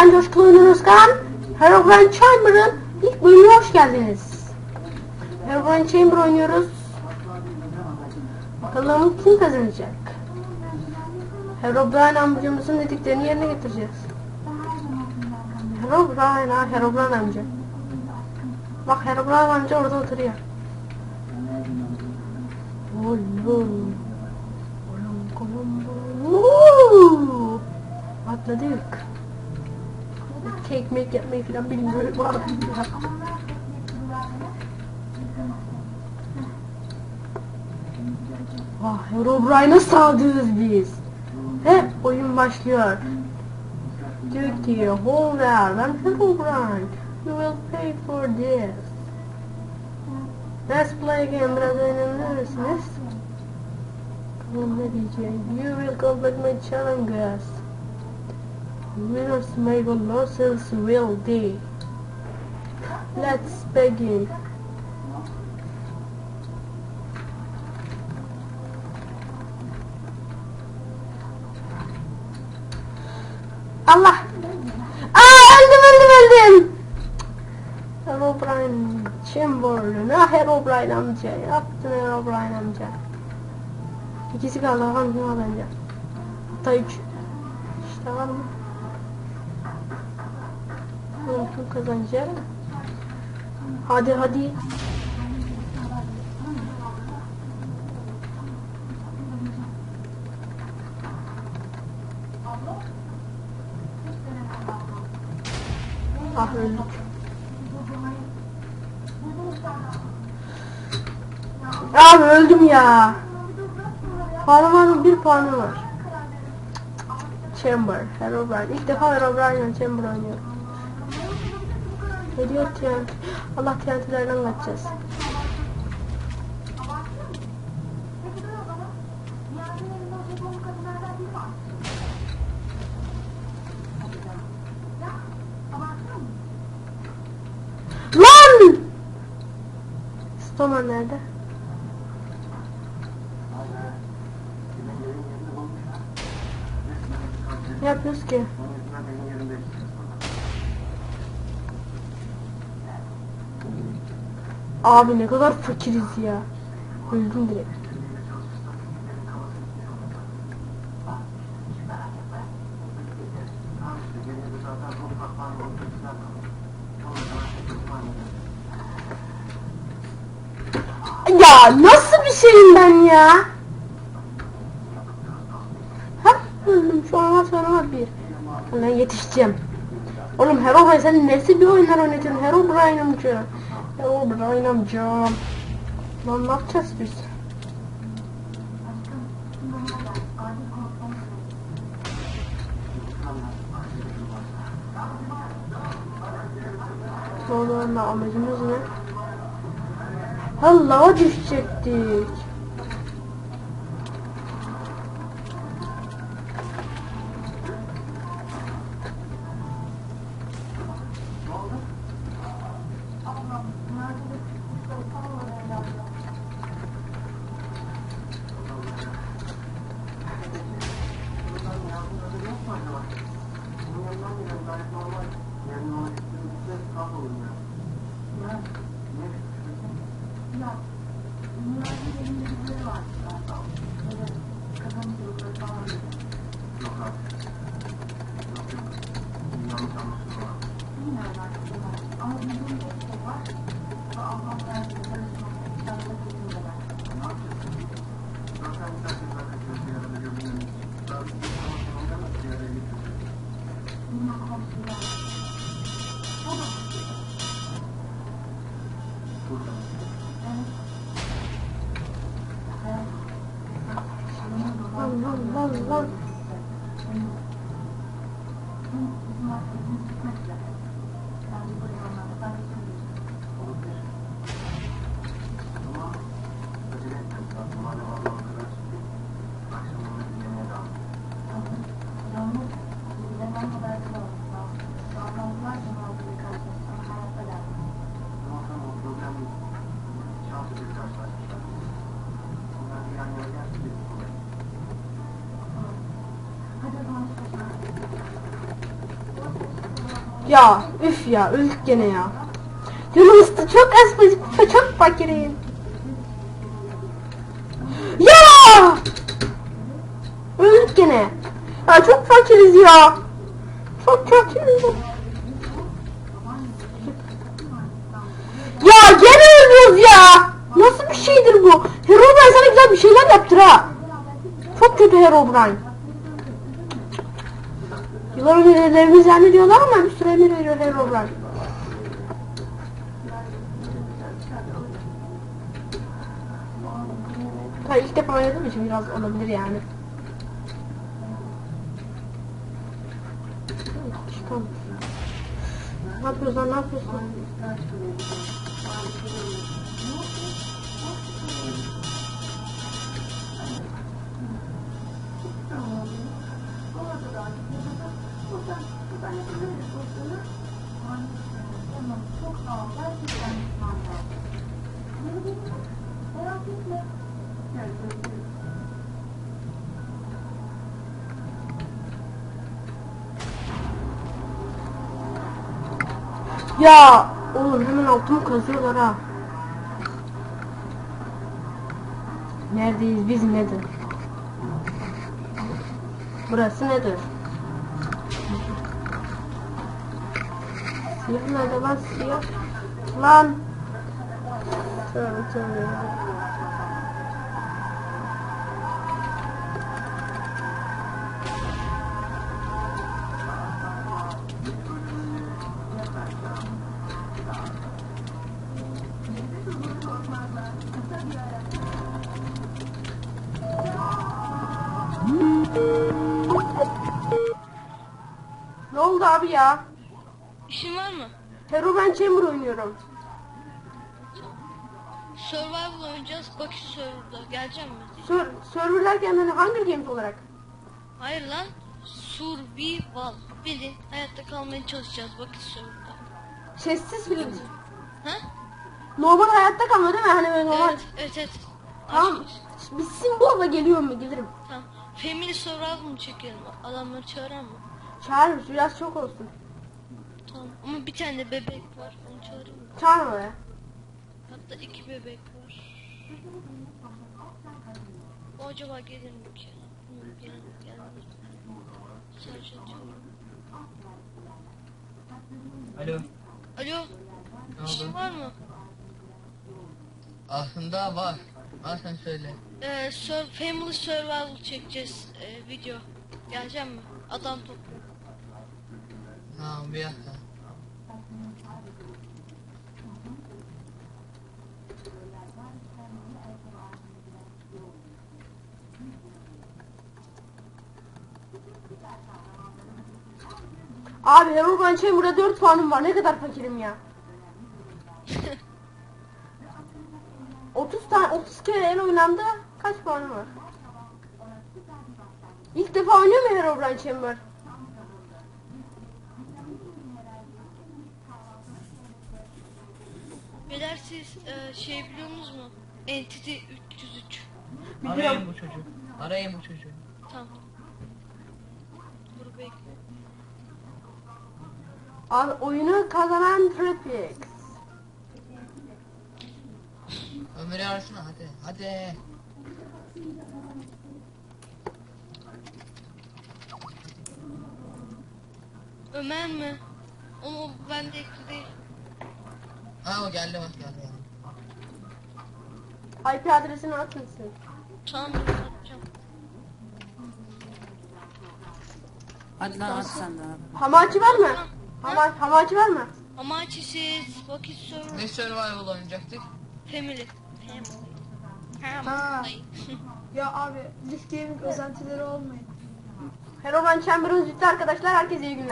ben Coşkulu Ünlü Özkan. Herobrine Chamber'ın ilk bölümüne hoş geldiniz. Herobrine Chamber oynuyoruz. Bakalım kim kazanacak? Herobrine amcamızın dediklerini yerine getireceğiz. Herobrine ha Herobrine amca. Bak Herobrine amca orada oturuyor. Oğlum. Oğlum Woo! Atladık. Kek yapmayı falan bilmiyorum abi ya. Vah Herobrine'a saldırırız biz. Ve oyun başlıyor. Diyor ki hold there ben Herobrine. You will pay for this. Let's play again biraz oynanırsınız. Tamam ne diyeceğim? You will complete my challenges. May go losses will be. Let's begin. Allah! Aa öldüm öldüm öldüm! Herobrine Chamberlain. Ah Herobrine amca. Yaptın Herobrine amca. İkisi kaldı bakalım kim bence. Hatta üç. İşte var mı? Kim kazanacak? Hadi hadi. Ah öldük. Abi öldüm ya. Parmağımın bir puanı var. Chamber, Herobrine. İlk defa Herobrine Chamber oynuyorum. Ne diyor TNT? Allah TNT'lerden kaçacağız. Lan! Stoman nerede? Ne yapıyoruz ki? Abi ne kadar fakiriz ya. Öldüm direkt. Ya nasıl bir şeyim ben ya? Ha öldüm an sonra bir. Ben yetişeceğim. Oğlum Herobrine sen nesi bir oyunlar oynatıyorsun Herobrine amca. Herobrine amca. Lan ne yapacağız biz? Sonra amacımız ne? Ha lava düşecektik. Lan lan Ya üf ya öldük gene ya. Canım çok az çok fakirim. Ya! Öldük gene. Ya çok fakiriz ya. Çok fakiriz. Ya gene ölüyoruz ya. Nasıl bir şeydir bu? Herobrine sana güzel bir şeyler yaptır ha. Çok kötü Herobrine. Yıllar önerilerimiz zannediyorlar ama bir süre emir veriyor Herobrine. Ha ilk defa oynadığım için biraz olabilir yani. Tamam. Ne yapıyorsun ne yapıyorsun? Ya oğlum hemen altımı kazıyorlar ha. Neredeyiz biz nedir? Burası nedir? Siyah nerede lan siyah? Lan! Tövbe tövbe ya. Ne oldu abi ya? İşin var mı? Herobrine Chamber oynuyorum. Survival oynayacağız. Bakış serverda. Gelecek mi? Sör serverlerken hani Hunger Games olarak. Hayır lan. Survival. Bilin hayatta kalmaya çalışacağız bakış serverda. Sessiz film. Ha? Normal hayatta kalma değil mi? Hani böyle normal. Evet, evet, evet. Tamam. Açmış. Bitsin bu abla geliyor mu? Gelirim. Tamam. Family Survival mı çekelim? Adamları çağıran mı? Çağırırız biraz çok olsun. Tamam. Ama bir tane bebek var. Onu çağırayım mı? Çağırma be. Hatta iki bebek var. O acaba gelir mi ki? Gelmez mi? Sadece atıyorum. Alo. Alo. Ne İşin oldu? var mı? Aslında var. Var sen söyle. Ee, sur Family Survival çekeceğiz ee, video. Geleceğim mi? Adam topluyor. Tamam bir dakika. Abi Herobrine Chamber'da 4 puanım var. Ne kadar fakirim ya. 30 tane 30 kere el oynandı. Kaç puanım var? İlk defa oynuyor mu Herobrine Chamber? Beyler siz ee, şey biliyor musunuz mu? Entity 303. Arayın bu çocuğu. Arayın bu çocuğu. Tamam. Dur bekle. Abi oyunu kazanan Tripix. Ömer'i arasana hadi. Hadi. Ömer mi? Ama o bende ekli değil. Ha o geldi bak geldi. geldi. IP adresini at mısın? Tamam dur atacağım. Hadi lan at sen de abi. Hamachi var mı? Hama hamachi var mı? Ama siz vakit server Ne survival oynayacaktık? family. Ha. Ya abi Lift Gaming özentileri olmayın. Herobrine Chamber'ın ciddi arkadaşlar herkese iyi günler.